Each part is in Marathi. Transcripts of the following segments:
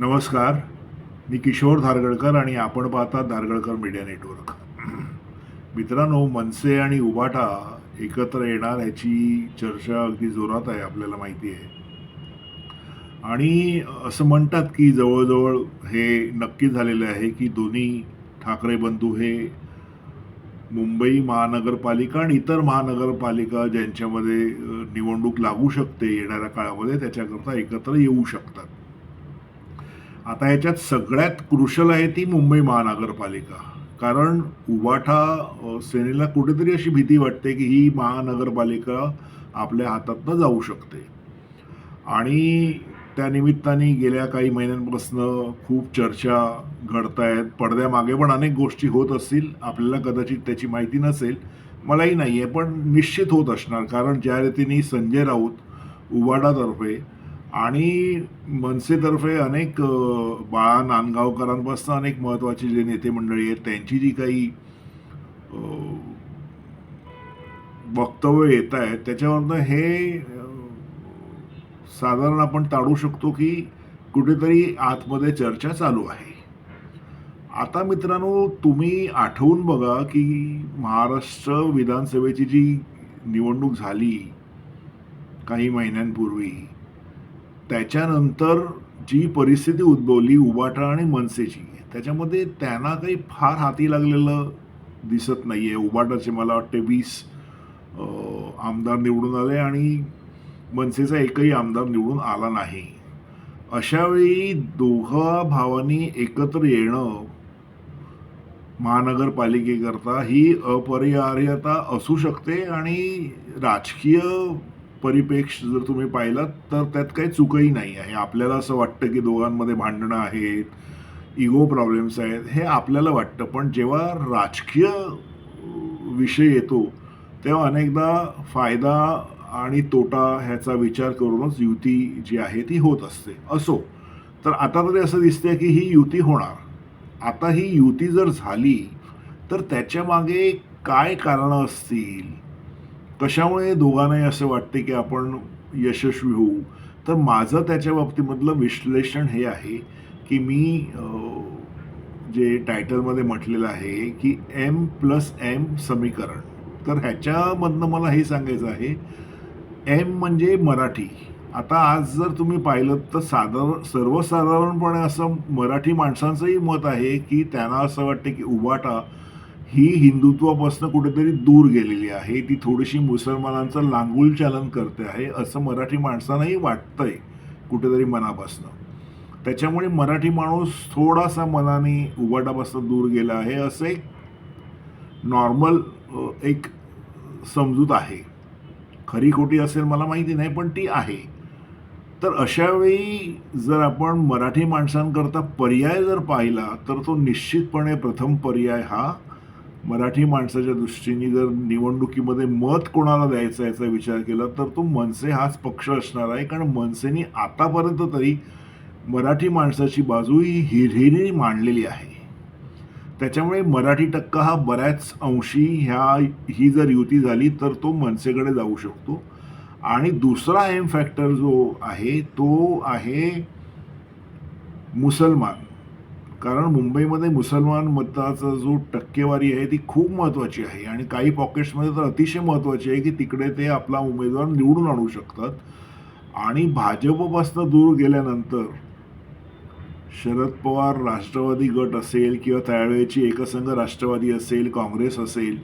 नमस्कार. मी किशोर धारगडकर आणि आपण पाहता धारगडकर मीडिया नेटवर्क. मित्रांनो मनसे आणि उबाटा एकत्र येणार ह्याची चर्चा अगदी जोरात आहे आपल्याला माहिती आहे. आणि असं म्हणतात की जवळजवळ हे नक्की झालेलं आहे की दोन्ही ठाकरे बंधू हे मुंबई महानगरपालिका आणि इतर महानगरपालिका ज्यांच्यामध्ये निवडणूक लागू शकते येणाऱ्या काळामध्ये त्याच्याकरता एकत्र येऊ शकतात. आता याच्यात सगळ्यात क्रुशल आहे ती मुंबई महानगरपालिका. कारण उबाठा सेनेला कुठेतरी अशी भीती वाटते की ही महानगरपालिका आपल्या हातातनं जाऊ शकते. आणि त्या निमित्ताने गेल्या काही महिन्यांपासून खूप चर्चा घडत आहेत पडद्यामागे पण अनेक गोष्टी होत असतील. आपल्याला कदाचित त्याची माहिती नसेल. मलाही नाही आहे पण निश्चित होत असणार. कारण ज्या रीतीने संजय राऊत उबाडातर्फे आणि मनसेतर्फे अनेक बाळा नांदगावकरांपासून अनेक महत्त्वाचे जे नेते मंडळी आहेत त्यांची जी काही वक्तव्य येत आहेत त्याच्यावरनं हे साधारण आपण ताडू शकतो की कुठेतरी आतमध्ये चर्चा चालू आहे. आता मित्रांनो तुम्ही आठवून बघा की महाराष्ट्र विधानसभेची जी निवडणूक झाली काही महिन्यांपूर्वी त्याच्यानंतर जी परिस्थिती उद्भवली उबाटा आणि मनसेची त्याच्यामध्ये त्यांना काही फार हाती लागलेलं दिसत नाही आहे उबाटाचे मला वाटते वीस आमदार निवडून आले आणि मनसेचा एकही आमदार निवडून आला नाही. अशावेळी दोघा भावांनी एकत्र येणं महानगरपालिकेकरता ही अपरिहार्यता असू शकते आणि राजकीय परिपेक्ष जर तुम्ही पाहिलात तर त्यात काही चुकही नाही आहे. आपल्याला असं वाटतं की दोघांमध्ये भांडणं आहेत इगो प्रॉब्लेम्स आहेत हे आपल्याला वाटतं. पण जेव्हा राजकीय विषय येतो तेव्हा अनेकदा फायदा आणि तोटा ह्याचा विचार करूनच युती जी आहे ती होत असते. असो तर आता तरी असं दिसतंय की ही युती होणार. आता ही युती जर झाली तर त्याच्यामागे काय कारणं असतील? कशामुळे दोघांनाही असं वाटते की आपण यशस्वी होऊ? तर माझं त्याच्या बाबतीमधलं विश्लेषण हे आहे की मी जे टायटलमध्ये म्हटलेलं आहे की एम प्लस एम समीकरण. तर ह्याच्यामधनं मला हे सांगायचं आहे एम म्हणजे मराठी. आता आज जर तुम्ही पाहिलं तर साधारण सर्वसाधारणपणे असं मराठी माणसांचंही मत आहे की त्यांना असं वाटते की उबाटा ही हिंदुत्वापासून कुठेतरी दूर गेलेली आहे. ती थोडीशी मुसलमानांचं लांगूल चालन करते आहे असं मराठी माणसांनाही वाटतंय कुठेतरी मनापासनं. त्याच्यामुळे मराठी माणूस थोडासा मनाने उबाटापासून दूर गेला आहे असं एक नॉर्मल एक समजूत आहे. खरी खोटी असेल मला माहिती नाही पण ती आहे. तर अशावेळी जर आपण मराठी माणसांकरता पर्याय जर पाहिला तर तो निश्चितपणे प्रथम पर्याय हा मराठी माणसाच्या दृष्टीने जर निवडणुकीमध्ये मत कोणाला द्यायचा याचा विचार केला तर तो मनसे हाच पक्ष असणार आहे. कारण मनसेने आतापर्यंत तरी मराठी माणसाची बाजू ही हिरहिरी मांडलेली आहे. त्याच्यामुळे मराठी टक्का हा बऱ्याच अंशी ह्या ही जर युती झाली तर तो मनसेकडे जाऊ शकतो. आणि दुसरा एम फॅक्टर जो आहे तो आहे मुसलमान. कारण मुंबईमध्ये मुसलमान मताचा जो टक्केवारी आहे ती खूप महत्त्वाची आहे. आणि काही पॉकेट्समध्ये तर अतिशय महत्त्वाची आहे की तिकडे ते आपला उमेदवार निवडून आणू शकतात. आणि भाजपपासून दूर गेल्यानंतर शरद पवार राष्ट्रवादी गट असेल किंवा त्यावेळेची एकसंघ राष्ट्रवादी असेल काँग्रेस असेल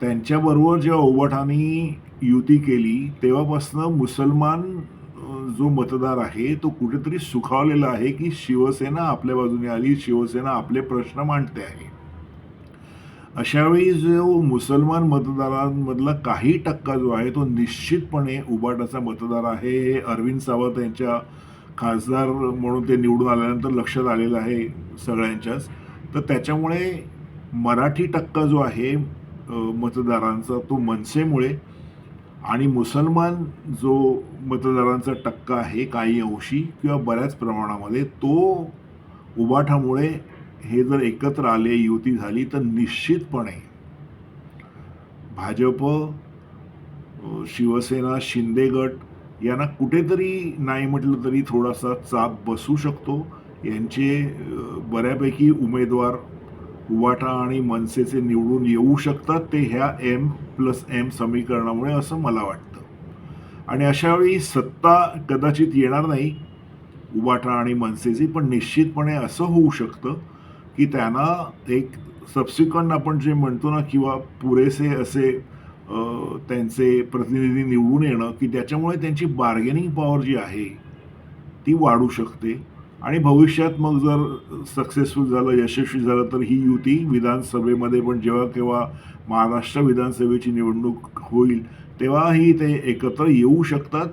त्यांच्याबरोबर जेव्हा उबाठाने युती केली तेव्हापासनं मुसलमान जो मतदार आहे तो कुठेतरी सुखावलेला आहे की शिवसेना आपल्या बाजूने आली शिवसेना आपले प्रश्न मांडते आहे. अशावेळी जो मुसलमान मतदारांमधला काही टक्का जो आहे तो निश्चितपणे उबाटाचा मतदार आहे. हे अरविंद सावंत यांच्या खासदार म्हणून ते निवडून आल्यानंतर लक्षात आलेलं आहे सगळ्यांच्याच. तर त्याच्यामुळे मराठी टक्का जो आहे मतदारांचा तो मनसेमुळे आणि मुसलमान जो मतदारांचा टक्का आहे काही अंशी किंवा बऱ्याच प्रमाणामध्ये तो उबाठामुळे हे जर एकत्र आले युती झाली तर निश्चितपणे भाजप शिवसेना शिंदे गट यांना कुठेतरी नाही म्हटलं तरी थोडासा चाप बसू शकतो. यांचे बऱ्यापैकी उमेदवार उवाटा आणि मनसेचे निवडून येऊ शकतात ते ह्या एम प्लस एम समीकरणामुळे असं मला वाटतं. आणि अशावेळी सत्ता कदाचित येणार नाही उबाटा आणि मनसेची पण निश्चितपणे असं होऊ शकतं की त्यांना एक सबसिक्वंट आपण जे म्हणतो ना किंवा पुरेसे असे त्यांचे प्रतिनिधी निवडून येणं की त्याच्यामुळे त्यांची बार्गेनिंग पॉवर जी आहे ती वाढू शकते. आणि भविष्यात मग जर सक्सेसफुल झालं यशस्वी झालं तर ही युती विधानसभेमध्ये पण जेव्हा केव्हा महाराष्ट्र विधानसभेची निवडणूक होईल तेव्हाही ते एकत्र येऊ शकतात.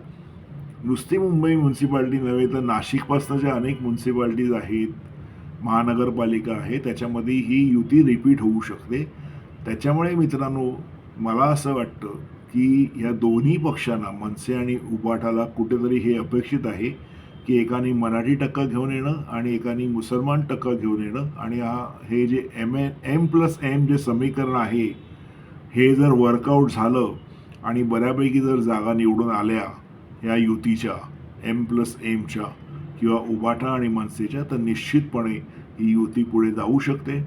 नुसती मुंबई म्युन्सिपाल्टी नव्हे तर नाशिकपासनं ज्या अनेक म्युन्सिपाल्टीज आहेत महानगरपालिका आहे त्याच्यामध्ये ही युती रिपीट होऊ शकते. त्याच्यामुळे मित्रांनो मला असं वाटतं की या दोन्ही पक्षांना मनसे आणि उबाठाला कुठेतरी हे अपेक्षित आहे. की एकाने मराठी टक्का घेऊन येणं आणि एकाने मुसलमान टक्का घेऊन येणं. आणि हा हे जे M A M plus M J समीकरण आहे हे जर वर्कआउट झालं आणि बऱ्यापैकी जर जागा निवडून आल्या या युतीच्या एम प्लस एमच्या किंवा उबाटा आणि मनसेच्या तर निश्चितपणे ही युती पुढे जाऊ शकते.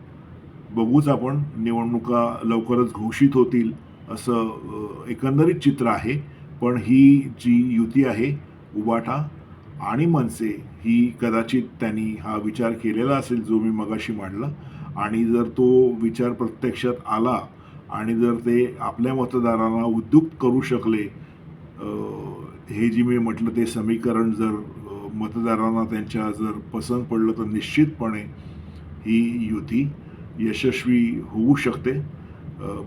बघूच आपण निवडणुका लवकरच घोषित होतील असं एकंदरीत चित्र आहे. पण ही जी युती आहे उबाटा आणि मनसे ही कदाचित त्यांनी हा विचार केलेला असेल जो मी मगाशी मांडला. आणि जर तो विचार प्रत्यक्षात आला आणि जर ते आपल्या मतदारांना उद्युक्त करू शकले हे जी मी म्हटलं ते समीकरण जर मतदारांना त्यांच्या जर पसंत पडलं तर निश्चितपणे ही युती यशस्वी होऊ शकते.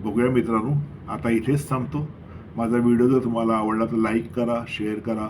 बघूया मित्रांनो आता इथेच थांबतो. माझा व्हिडिओ जर तुम्हाला आवडला तर लाईक करा शेअर करा.